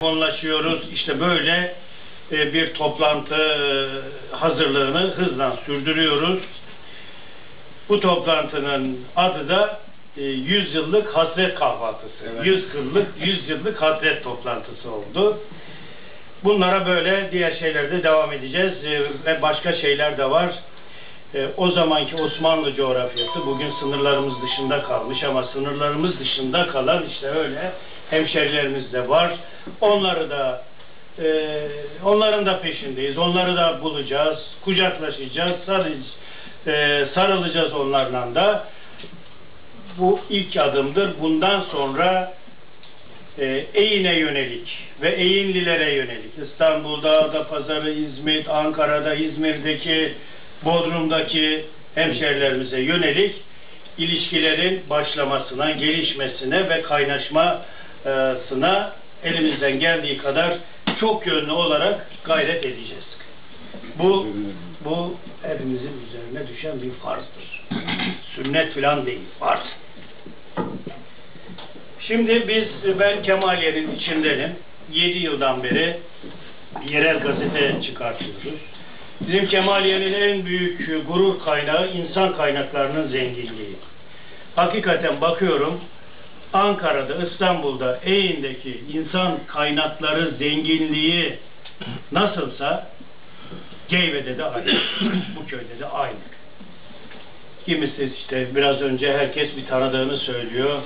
telefonlaşıyoruz. İşte böyle e, bir toplantı e, hazırlığını hızla sürdürüyoruz. Bu toplantının adı da e, 100 yıllık hasret kahvaltısı. Evet. 100 yıllık 100 yıllık hasret toplantısı oldu. Bunlara böyle diğer şeylerde devam edeceğiz E, ve başka şeyler de var. E, o zamanki Osmanlı coğrafyası bugün sınırlarımız dışında kalmış ama sınırlarımız dışında kalan işte öyle hemşerilerimiz de var. Onları da e, onların da peşindeyiz. Onları da bulacağız, kucaklaşacağız, sarılacağız, e, sarılacağız onlarla da. Bu ilk adımdır. Bundan sonra e, Eğin'e yönelik ve Eğinlilere yönelik İstanbul'da, Adapazarı, İzmit, Ankara'da, İzmir'deki, Bodrum'daki hemşerilerimize yönelik ilişkilerin başlamasına, gelişmesine ve kaynaşmasına elimizden geldiği kadar çok yönlü olarak gayret edeceğiz. Bu bu hepimizin üzerine düşen bir farzdır. Sünnet filan değil, farz. Şimdi biz, ben Kemaliye'nin içindenim. 7 yıldan beri yerel gazete çıkartıyoruz. Bizim Kemaliye'nin en büyük gurur kaynağı insan kaynaklarının zenginliği. Hakikaten bakıyorum Ankara'da, İstanbul'da, Eğin'deki insan kaynakları zenginliği nasılsa Geyve'de de aynı. Bu köyde de aynı. Kimisi işte biraz önce herkes bir tanıdığını söylüyor.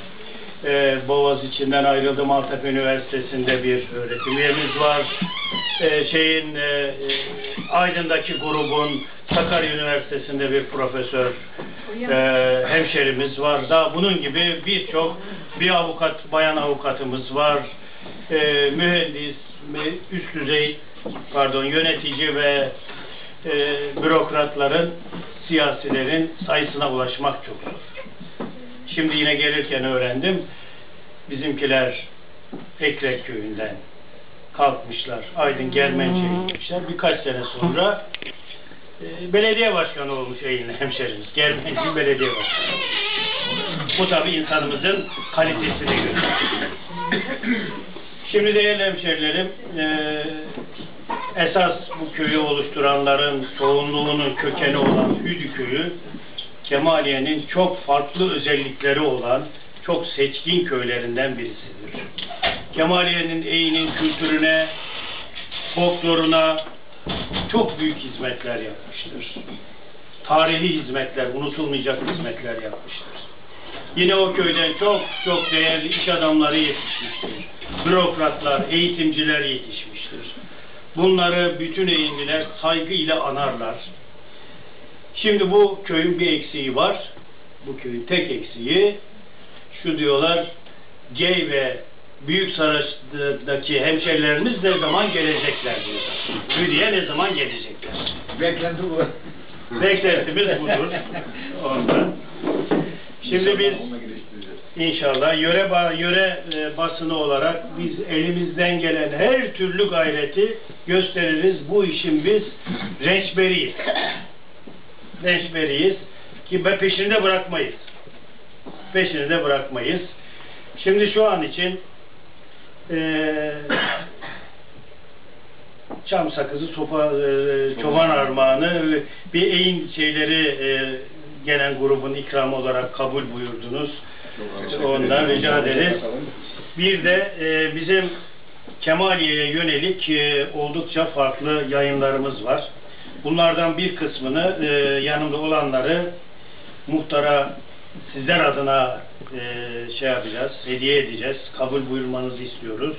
Ee, Boğaz içinden ayrıldı Maltepe Üniversitesi'nde bir öğretim üyemiz var. Ee, şeyin e, e, Aydın'daki grubun Sakarya Üniversitesi'nde bir profesör e, hemşerimiz var. Daha bunun gibi birçok bir avukat, bayan avukatımız var. E, mühendis, mü- üst düzey pardon yönetici ve e, bürokratların, siyasilerin sayısına ulaşmak çok zor. Şimdi yine gelirken öğrendim. Bizimkiler Ekrek köyünden kalkmışlar. Aydın Germençe'ye gitmişler. Birkaç sene sonra e, belediye başkanı olmuş Eğinli hemşerimiz. Germenci belediye başkanı. Bu tabii insanımızın kalitesini gösteriyor. Şimdi değerli hemşerilerim, e, esas bu köyü oluşturanların çoğunluğunun kökeni olan Hüdü köyü, Kemaliye'nin çok farklı özellikleri olan çok seçkin köylerinden birisidir. Kemaliye'nin Eğin'in kültürüne, folkloruna çok büyük hizmetler yapmıştır. Tarihi hizmetler, unutulmayacak hizmetler yapmıştır. Yine o köyden çok çok değerli iş adamları yetişmiştir. Bürokratlar, eğitimciler yetişmiştir. Bunları bütün eğimliler saygıyla anarlar. Şimdi bu köyün bir eksiği var. Bu köyün tek eksiği şu diyorlar Gey ve Büyük Saraç'taki hemşerilerimiz ne zaman gelecekler diyorlar. Hürriye ne zaman gelecekler. Beklenti bu. Beklentimiz budur. Ondan. Şimdi biz. İnşallah yöre yöre e, basını olarak biz elimizden gelen her türlü gayreti gösteririz. Bu işin biz rençberiyiz. Rençberiyiz ki peşinde bırakmayız. Peşinde bırakmayız. Şimdi şu an için e, çam sakızı, sopa, e, çoban armağanı ve bir eğin şeyleri e, gelen grubun ikramı olarak kabul buyurdunuz. Ondan rica ederiz. Bir de e, bizim Kemaliye'ye yönelik e, oldukça farklı yayınlarımız var. Bunlardan bir kısmını e, yanımda olanları muhtara sizler adına e, şey yapacağız, hediye edeceğiz. Kabul buyurmanızı istiyoruz.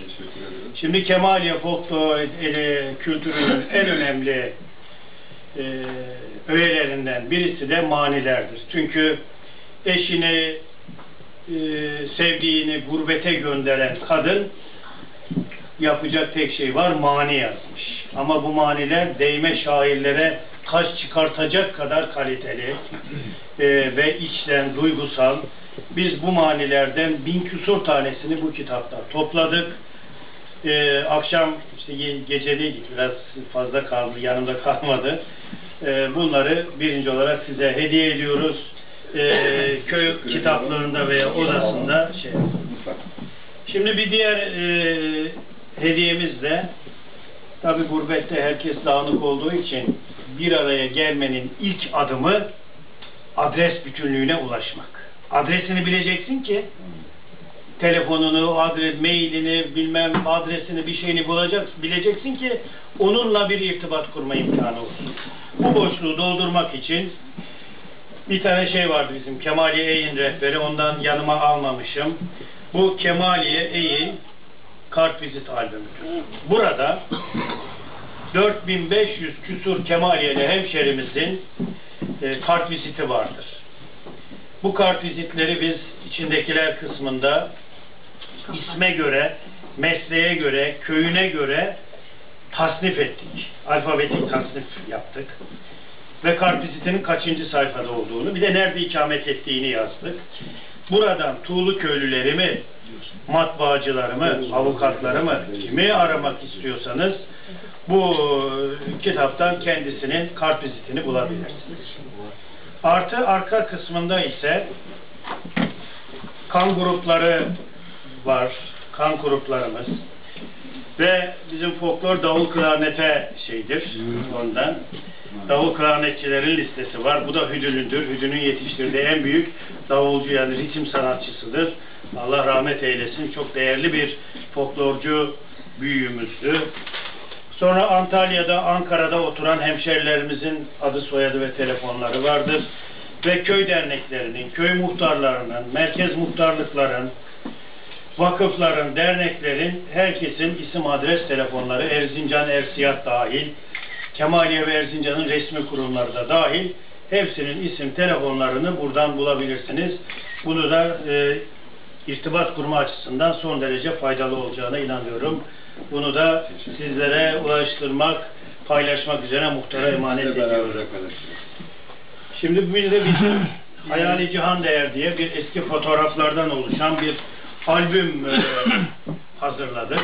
Şimdi Kemaliye folklor e, kültürünün en önemli e, öğelerinden birisi de manilerdir. Çünkü eşini, e, sevdiğini gurbete gönderen kadın yapacak tek şey var, mani yazmış. Ama bu maniler değme şairlere kaş çıkartacak kadar kaliteli e, ve içten, duygusal. Biz bu manilerden bin küsur tanesini bu kitapta topladık. Ee, akşam işte ge- gecedeydik biraz fazla kaldı yanımda kalmadı. Ee, bunları birinci olarak size hediye ediyoruz. Ee, köy kitaplığında veya odasında şey. Şimdi bir diğer e, hediyemiz de tabi gurbette herkes dağınık olduğu için bir araya gelmenin ilk adımı adres bütünlüğüne ulaşmak. Adresini bileceksin ki telefonunu, adres, mailini, bilmem adresini, bir şeyini bulacaksın, bileceksin ki onunla bir irtibat kurma imkanı olsun. Bu boşluğu doldurmak için bir tane şey vardı bizim Kemaliye Eyin rehberi, ondan yanıma almamışım. Bu Kemaliye Eyin kart vizit albümüdür. Burada 4500 küsur Kemaliyeli hemşerimizin e, kart viziti vardır. Bu kart vizitleri biz içindekiler kısmında isme göre, mesleğe göre, köyüne göre tasnif ettik. Alfabetik tasnif yaptık. Ve kart vizitinin kaçıncı sayfada olduğunu, bir de nerede ikamet ettiğini yazdık. Buradan Tuğlu köylülerimi, matbaacılarımı, avukatlarımı, kimi aramak istiyorsanız bu kitaptan kendisinin kart vizitini bulabilirsiniz. Artı arka kısmında ise kan grupları var. Kan gruplarımız. Ve bizim folklor davul klarnete şeydir ondan. Davul klarnetçilerin listesi var. Bu da Hüdün'ündür. Hüdün'ün yetiştirdiği en büyük davulcu yani ritim sanatçısıdır. Allah rahmet eylesin. Çok değerli bir folklorcu büyüğümüzdü. Sonra Antalya'da, Ankara'da oturan hemşerilerimizin adı, soyadı ve telefonları vardır. Ve köy derneklerinin, köy muhtarlarının, merkez muhtarlıkların, vakıfların, derneklerin, herkesin isim, adres, telefonları, Erzincan, Ersiyat dahil, Kemaliye ve Erzincan'ın resmi kurumları da dahil, hepsinin isim, telefonlarını buradan bulabilirsiniz. Bunu da e, irtibat kurma açısından son derece faydalı olacağına inanıyorum. Bunu da sizlere ulaştırmak, paylaşmak üzere muhtara emanet ediyorum. Şimdi bir de bizim Hayali Cihan Değer diye bir eski fotoğraflardan oluşan bir albüm e, hazırladık.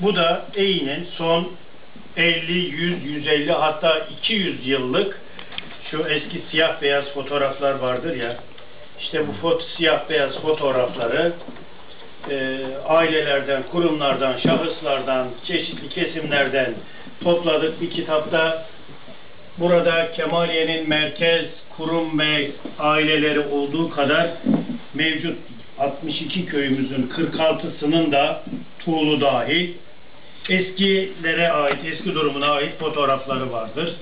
Bu da Eği'nin son 50, 100, 150 hatta 200 yıllık şu eski siyah beyaz fotoğraflar vardır ya. İşte bu foto, siyah beyaz fotoğrafları e, ailelerden, kurumlardan, şahıslardan, çeşitli kesimlerden topladık. Bir kitapta burada Kemaliye'nin merkez, kurum ve aileleri olduğu kadar mevcut 62 köyümüzün 46'sının da Tuğlu dahil eskilere ait, eski durumuna ait fotoğrafları vardır.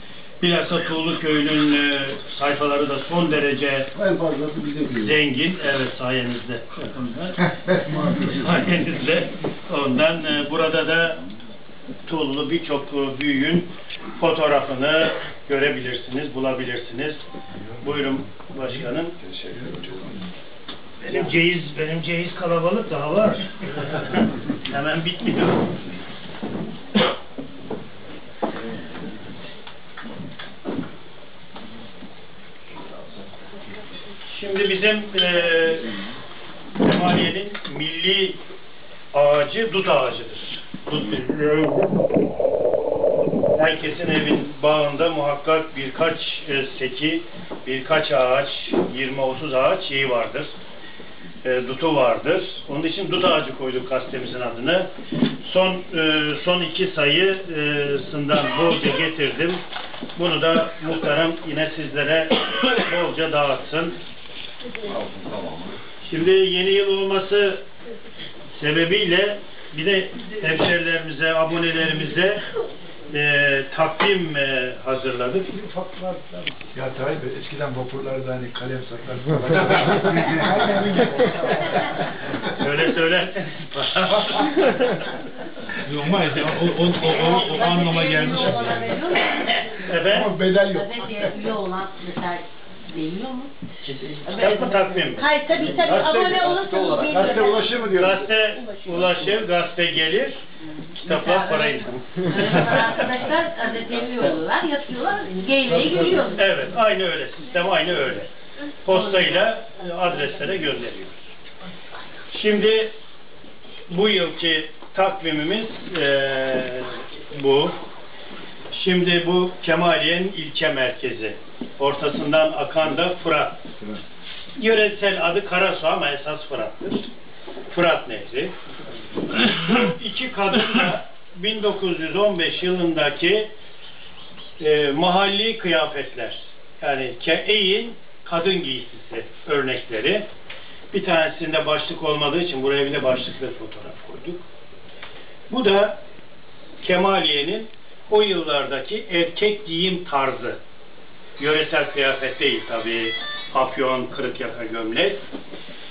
Bilhassa Tuğlu köyünün e, sayfaları da son derece En fazlası bize diyor. zengin. Evet sayenizde. sayenizde. Ondan e, burada da Tuğlu birçok e, büyüğün fotoğrafını görebilirsiniz, bulabilirsiniz. Buyurun başkanım. Teşekkür ederim. Benim ceyiz, benim ceyiz kalabalık daha var. Hemen bitmiyor. Şimdi bizim Kemaliye'nin milli ağacı dut ağacıdır. Dut Herkesin evin bağında muhakkak birkaç e, seki, birkaç ağaç, 20-30 ağaç şeyi vardır. E, dutu vardır. Onun için dut ağacı koyduk gazetemizin adını. Son e, son iki sayısından bolca getirdim. Bunu da muhterem yine sizlere bolca dağıtsın. Şimdi yeni yıl olması sebebiyle bir de hemşerilerimize, abonelerimize e, takvim e, hazırladık. Ya Tayyip Bey, eskiden vapurlarda hani kalem saklar. Öyle söylerseniz. Normal ya, o, o, o, o, o anlama gelmiş. Efendim? Ama bedel yok. Gazeteye üye olan mesela veriyor mu? Kitap mı takvim mi? Hayır tabii tabii Gazete- abone olursanız veriyor. Gazete ulaşır mı diyor? Gazete ulaşır, gazete gelir, kitaplar parayı. Arkadaşlar gazeteye üye oluyorlar, yapıyorlar, geyleyi görüyor. Evet, aynı öyle. Sistem aynı öyle. Postayla e, adreslere gönderiyoruz. Şimdi bu yılki takvimimiz eee, bu. Şimdi bu Kemaliye'nin ilçe merkezi. Ortasından akan da Fırat. Yöresel adı Karasu ama esas Fırat'tır. Fırat Nehri. İki kadın da 1915 yılındaki e, mahalli kıyafetler. Yani Keey'in kadın giysisi örnekleri. Bir tanesinde başlık olmadığı için buraya bir de başlıklı fotoğraf koyduk. Bu da Kemaliye'nin o yıllardaki erkek giyim tarzı. Yöresel kıyafet değil tabii. Papyon, kırık yaka gömlek.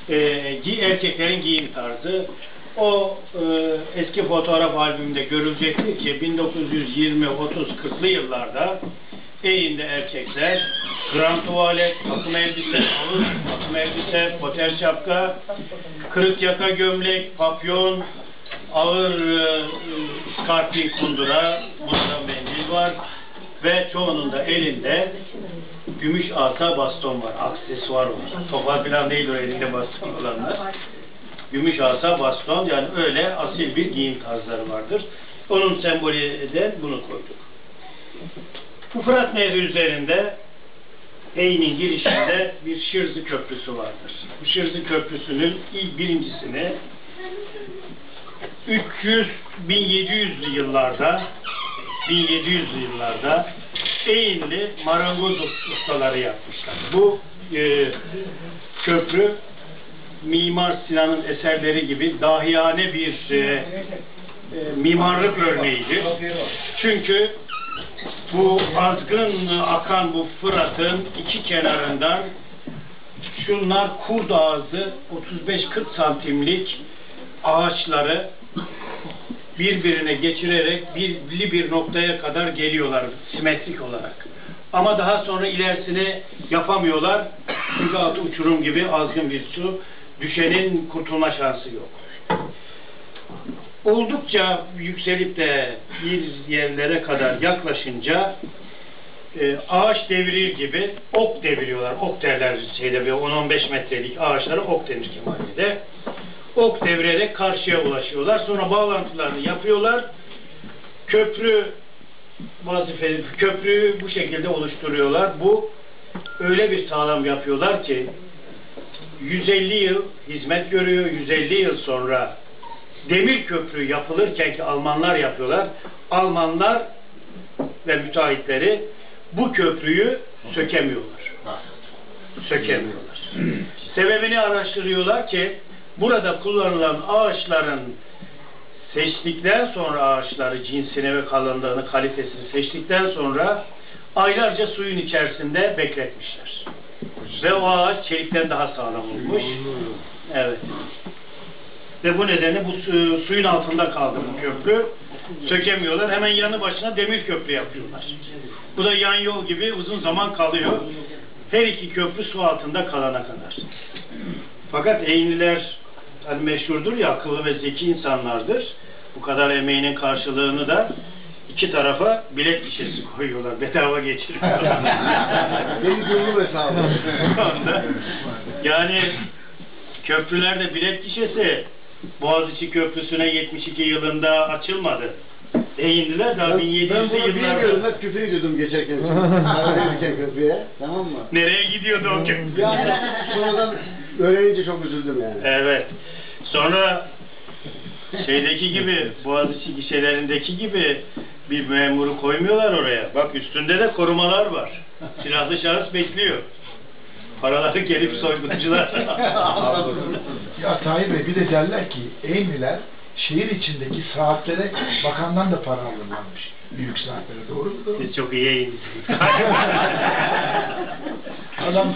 Gi- erkeklerin giyim tarzı. O e, eski fotoğraf albümünde görülecektir ki 1920, 30, 40'lı yıllarda Eğinde erkekler grand tuvalet, takım elbise, ağır takım elbise, poter şapka, kırık yaka gömlek, papyon, ağır e, skarpin kundura, bunda mendil var ve çoğunun da elinde gümüş asa baston var, aksesuar var. Topal falan değil o elinde baston olanlar. Gümüş asa baston yani öyle asil bir giyim tarzları vardır. Onun sembolü de bunu koyduk. Bu Fırat Nehri üzerinde Eyni girişinde bir Şirzı Köprüsü vardır. Bu Şirzı Köprüsü'nün ilk birincisini 300 1700'lü yıllarda 1700'lü yıllarda Eğinli marangoz ustaları yapmışlar. Bu e, köprü Mimar Sinan'ın eserleri gibi dahiyane bir e, e, mimarlık örneğidir. Çünkü bu azgın akan bu Fırat'ın iki kenarından şunlar kurd ağzı 35-40 santimlik ağaçları birbirine geçirerek belli bir noktaya kadar geliyorlar simetrik olarak. Ama daha sonra ilerisini yapamıyorlar. Çünkü altı uçurum gibi azgın bir su. Düşenin kurtulma şansı yok. Oldukça yükselip de bir yerlere kadar yaklaşınca e, ağaç devirir gibi ok deviriyorlar. Ok derler şeyde bir 10-15 metrelik ağaçlara ok denir Kemaliye'de. Ok devirerek karşıya ulaşıyorlar. Sonra bağlantılarını yapıyorlar. Köprü vazifeli köprüyü bu şekilde oluşturuyorlar. Bu öyle bir sağlam yapıyorlar ki 150 yıl hizmet görüyor. 150 yıl sonra demir köprü yapılırken ki Almanlar yapıyorlar. Almanlar ve müteahhitleri bu köprüyü sökemiyorlar. Sökemiyorlar. Sebebini araştırıyorlar ki burada kullanılan ağaçların seçtikten sonra ağaçları cinsini ve kalınlığını, kalitesini seçtikten sonra aylarca suyun içerisinde bekletmişler. Ve o ağaç çelikten daha sağlam olmuş. Evet. Ve bu nedenle bu su- suyun altında kaldı bu köprü. Sökemiyorlar. Hemen yanı başına demir köprü yapıyorlar. Bu da yan yol gibi uzun zaman kalıyor. Her iki köprü su altında kalana kadar. Fakat Eynliler hani meşhurdur ya akıllı ve zeki insanlardır. Bu kadar emeğinin karşılığını da iki tarafa bilet gişesi koyuyorlar. Bedava geçiriyorlar. Benim gönlüm hesabı. Yani köprülerde bilet gişesi Boğaziçi Köprüsü'ne 72 yılında açılmadı. Eğindiler daha Ben, ben 1700'lü bunu bilmiyordum. yıllarda. Hep küfür ediyordum geçerken. Geçerken köprüye. Tamam mı? Nereye gidiyordu o köprü? Ya sonradan öğrenince çok üzüldüm yani. Evet. Sonra şeydeki gibi Boğaziçi gişelerindeki gibi bir memuru koymuyorlar oraya. Bak üstünde de korumalar var. Silahlı şahıs bekliyor. Paraları gelip soyguncular. Ya Tahir Bey bir de derler ki Eynliler şehir içindeki saatlere bakandan da para alırlarmış. Büyük saatlere doğru mu? Siz çok iyi. Adam